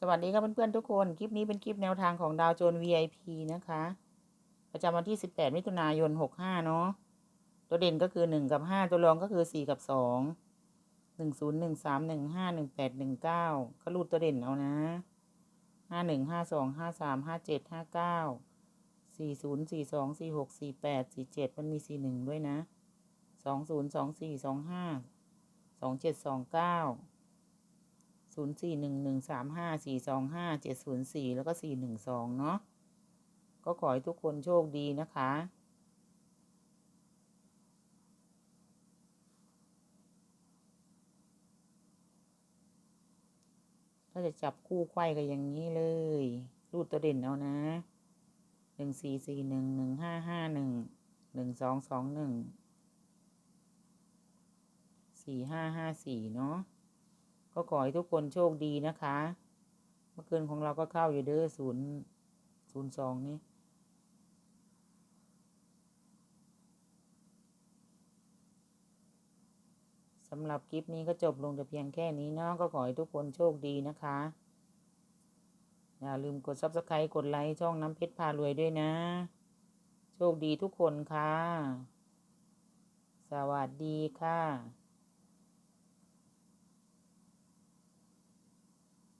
สวัสดีครับเพื่อนๆทุกคน คลิปนี้เป็นคลิปแนวทางของดาวโจน VIP นะคะ ประจำวันที่ 18 มิถุนายน 65 เนาะตัวเด่นก็คือ 1 กับ 5 ตัวรองก็คือ 4 กับ 2 1 0 1 3 1 5 1 8 1 9 ก็รูดตัวเด่นเอานะ 5 1 5 2 5 3 5 7 5 9 4 0 4 2 4 6 4 8 4 7 มันมี 4 1 ด้วยนะ 2 0 2 4 2 5 2 7 2 9 ศูนย์สี่หนึ่งหนึ่งสามห้าสี่สองห้าเจ็ดศูนย์สี่แล้วก็สี่หนึ่งสองเนาะก็ขอให้ทุกคนโชคดีนะคะถ้าจะจับคู่ไขว้ก็อย่างนี้เลย รูดตัวเด่นเอานะ หนึ่งสี่สี่หนึ่งหนึ่งห้าห้าหนึ่ง หนึ่งสองสองหนึ่ง สี่ห้าห้าสี่เนาะ ก็ขอให้ทุกคนโชคดีนะคะ เมื่อคืนของเราก็เข้าอยู่เด้อศูนย์ศูนย์สองนี่สำหรับคลิปนี้ก็จบลงแต่เพียงแค่นี้เนาะก็ขอให้ทุกคนโชคดีนะคะ อย่าลืมกด subscribe กดไลค์ช่องน้ำเพชรพารวยด้วยนะ โชคดีทุกคนค่ะ สวัสดีค่ะ